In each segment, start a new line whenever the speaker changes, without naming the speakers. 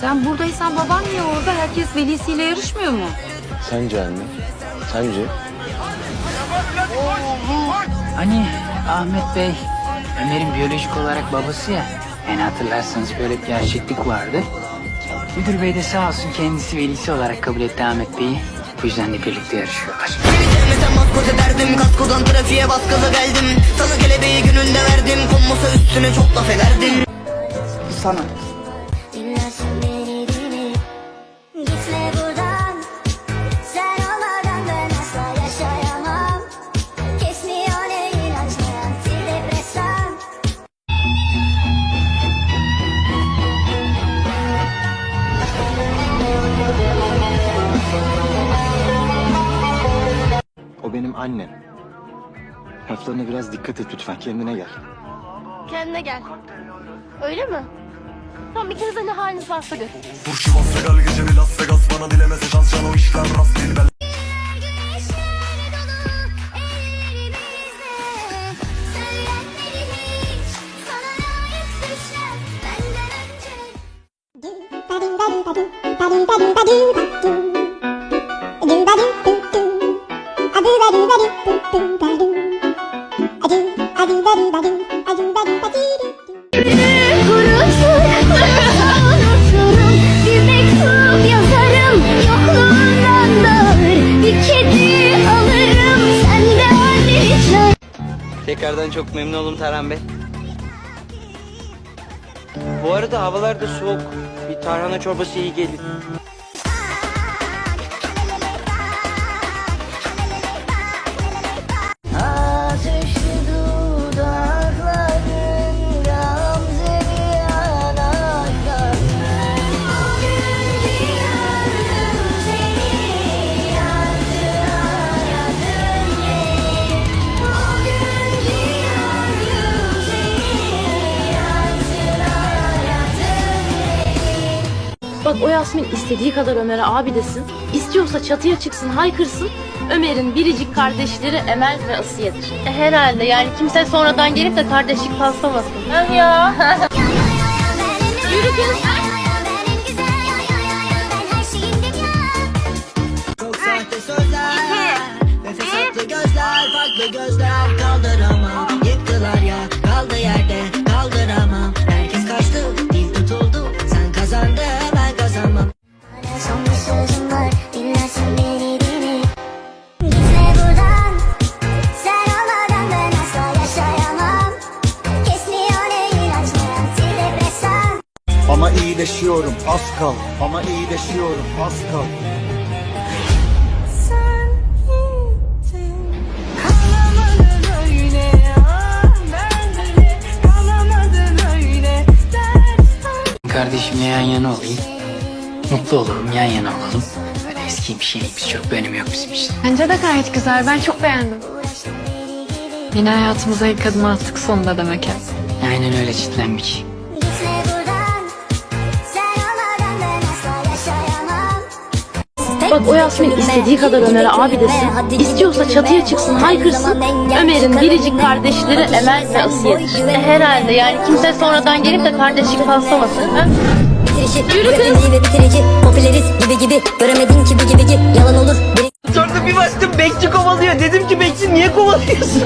Sen buradaysan baban niye orada? Herkes velisiyle yarışmıyor mu?
Sence anne? Sence?
Hani Ahmet Bey Ömer'in biyolojik olarak babası ya. Yani hatırlarsanız böyle bir gerçeklik vardı. Müdür bey de sağ olsun kendisi velisi olarak kabul etti Ahmet Bey'i. Bu yüzden de birlikte yarışıyorlar.
Maskot ederdim Kaskodan trafiğe bas gaza geldim Sana kelebeği gününde verdim Konmasa üstüne çok laf ederdim
Sana.
Annem. Laflarına biraz dikkat et lütfen. Kendine gel.
Kendine gel. Öyle mi? Tamam ikiniz de ne haliniz varsa gör.
Burcu Vasvegal gece bir Las Vegas Bana dilemese şans can o işler rast değil bel
Güneşler dolu ellerimizde Söylenmedi hiç sana layık
Tekrardan çok memnun oldum Tarhan Bey. Bu arada havalar da soğuk. Bir tarhana çorbası iyi gelir.
Bak o Yasmin istediği kadar Ömer'e abi desin. İstiyorsa çatıya çıksın haykırsın. Ömer'in biricik kardeşleri Emel ve Asiye'dir. E, herhalde yani kimse sonradan gelip de kardeşlik paslamasın. Ha ya. Yürü kız.
Benim güzel ben her şeyim dünya
Çok sahte sözler Nefes atlı gözler Farklı gözler Kaldıramam Yıktılar ya Kaldı yerde Kaldıramam
Ama iyileşiyorum. Az kal. Ama iyileşiyorum. Az kal.
Kardeşimle yan yana olayım. Mutlu olalım, yan yana olalım. Öyle eski bir şeyimiz çok bir önemi yok bizim için.
Bence de gayet güzel. Ben çok beğendim. Yine hayatımıza ilk adımı attık sonunda demek ya.
Aynen öyle çitlenmiş.
Bak o Yasmin istediği kadar Ömer'e abi desin. İstiyorsa çatıya çıksın haykırsın. Ömer'in biricik kardeşleri Emel ve Asiye'dir. E, herhalde yani kimse sonradan gelip de kardeşlik paslamasın. Ha? Yürü kız.
öğrenci ve bitirici Popüleriz gibi gibi Göremedin ki bu gibi gibi Yalan olur biri
Sonra bir baktım bekçi kovalıyor. Dedim ki bekçi niye kovalıyorsun?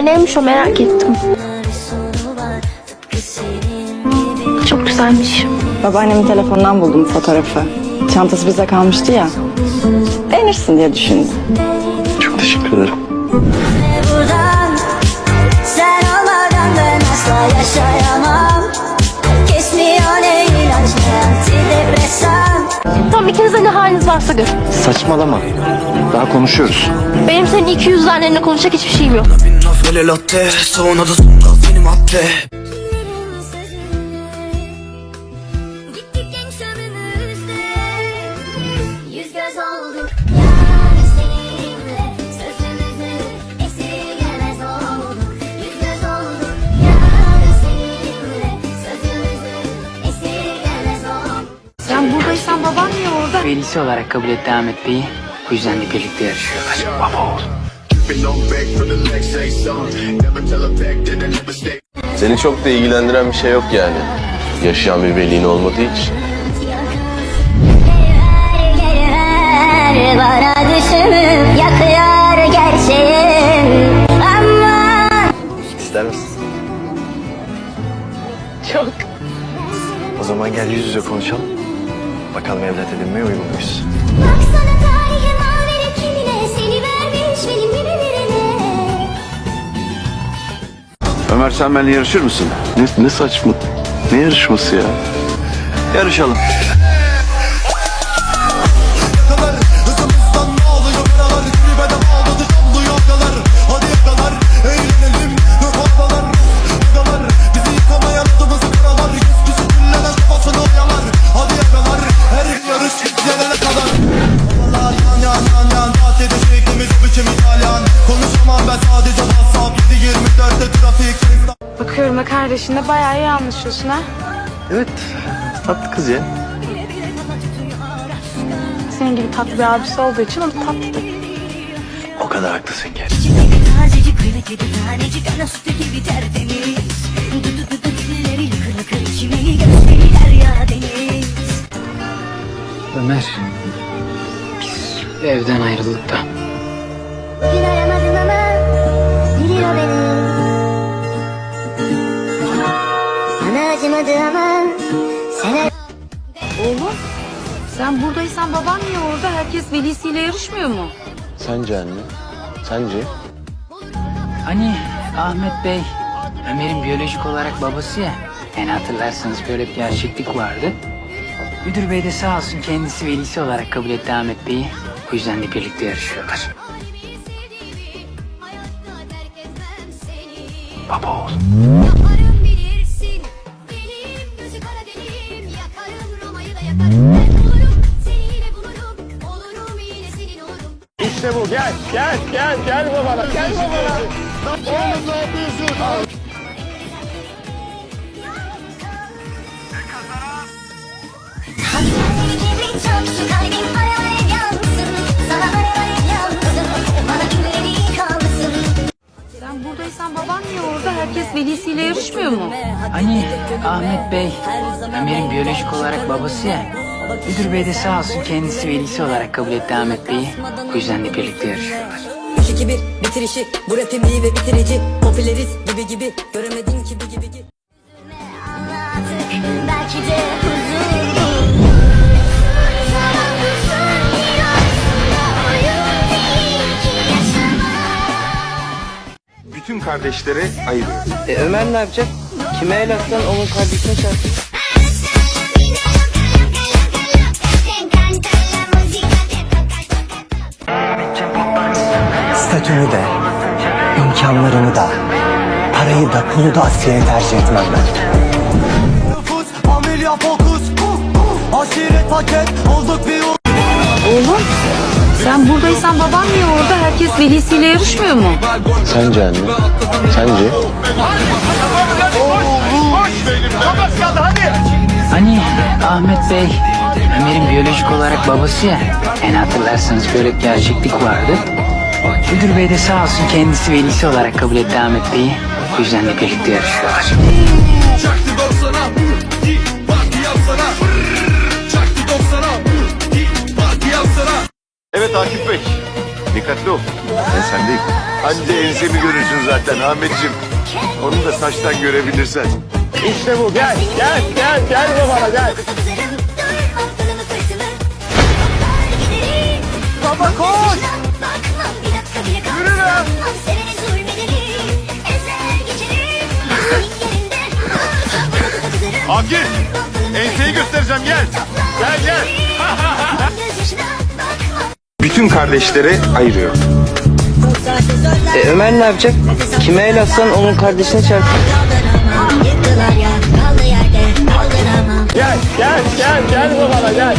Ömer neymiş o merak ettim. Çok güzelmiş.
Babaannemin telefonundan buldum fotoğrafı. Çantası bize kalmıştı ya. Beğenirsin diye düşündüm.
Çok teşekkür ederim.
Tamam ikiniz de ne haliniz varsa gör.
Saçmalama. Daha konuşuyoruz.
Benim senin 200 annenle konuşacak hiçbir şeyim yok.
Sen buradaysan baban niye orada?
Velisi olarak kabul etti Ahmet Bey'i. Bu yüzden de birlikte yarışıyorlar. Baba oğul.
Seni çok da ilgilendiren bir şey yok yani. Yaşayan bir velin olmadığı için.
Bana düşümü yakıyor gerçeğim Ama
İster misin?
Çok.
O zaman gel yüz yüze konuşalım. Bakalım evlat edinmeye uygun muyuz?
Ömer sen benimle yarışır mısın? Ne, ne saçma. Ne yarışması ya?
Yarışalım.
Da kardeşinle bayağı iyi anlaşıyorsun ha.
Evet. Tatlı kız ya.
Senin gibi tatlı bir abisi olduğu için o da tatlı.
O kadar haklısın ki.
Tazecik kıymetli bir tanecik ana sütü sen
buradaysan baban niye orada? Herkes velisiyle yarışmıyor mu?
Sence anne? Sence?
Hani Ahmet Bey Ömer'in biyolojik olarak babası ya. Yani hatırlarsanız böyle bir gerçeklik vardı. Müdür bey de sağ olsun kendisi velisi olarak kabul etti Ahmet Bey'i. Bu yüzden de birlikte yarışıyorlar. Baba oğul.
Gel gel gel gel babana gel babana Oğlum ne yapıyorsun?
Sen buradaysan baban niye orada? Herkes velisiyle yarışmıyor mu?
Hani Ahmet Bey Ömer'in biyolojik olarak babası ya. Müdür bey de sağ olsun kendisi velisi olarak kabul etti Ahmet Bey'i. Bu yüzden de birlikte yarışıyorlar.
3 2 1 bitirişi Bu rapim iyi ve bitirici Popüleriz gibi gibi Göremedin gibi gibi
belki de yaşamak
Bütün kardeşleri ayırıyor.
E, Ömer ne yapacak? Kime el atsan onun kardeşine çarpsın.
Parayı da, Asiye'ye tercih etmem ben.
Nüfus familya fokus Aşiret paket olduk bir
Oğlum sen buradaysan baban niye orada? Herkes velisiyle yarışmıyor mu?
Sence anne? Sence?
Hani Ahmet Bey Ömer'in biyolojik olarak babası ya. Yani hatırlarsanız böyle bir gerçeklik vardı. Müdür bey de sağ olsun kendisi velisi olarak kabul etti Ahmet Bey'i. De birlikte yarışıyorlar.
Çaktı 90'a Parti yapsana Çaktı 90'a Parti yapsana
Evet Akif Bey. Dikkatli ol. Ben sendeyim. Anca ensemi görürsün zaten Ahmetciğim. Onu da saçtan görebilirsen.
İşte bu gel gel gel gel babana gel
Bütün kardeşleri ayırıyor.
E, Ömer ne yapacak? Kime el atsan onun kardeşine.
Kaldıramam.
Gel gel gel gel babana gel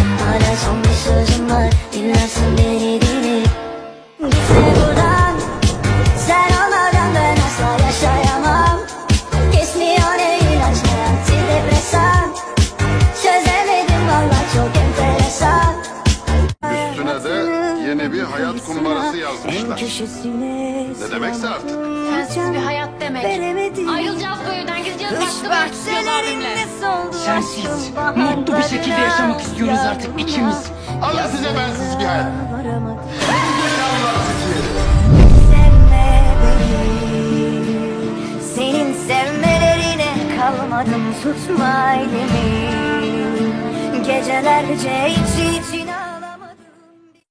köşesine
Ne demekse artık.
Sensiz bir hayat demek.
Veremedim.
Ayrılacağız bu evden gideceğiz
Kış bahçelerinde soldu
Sensiz mutlu bir şekilde yaşamak istiyoruz artık ikimiz.
Allah size bensiz bir hayat.
Sevme beni Senin sevmelerine kalmadım tutma elimi Gecelerce için için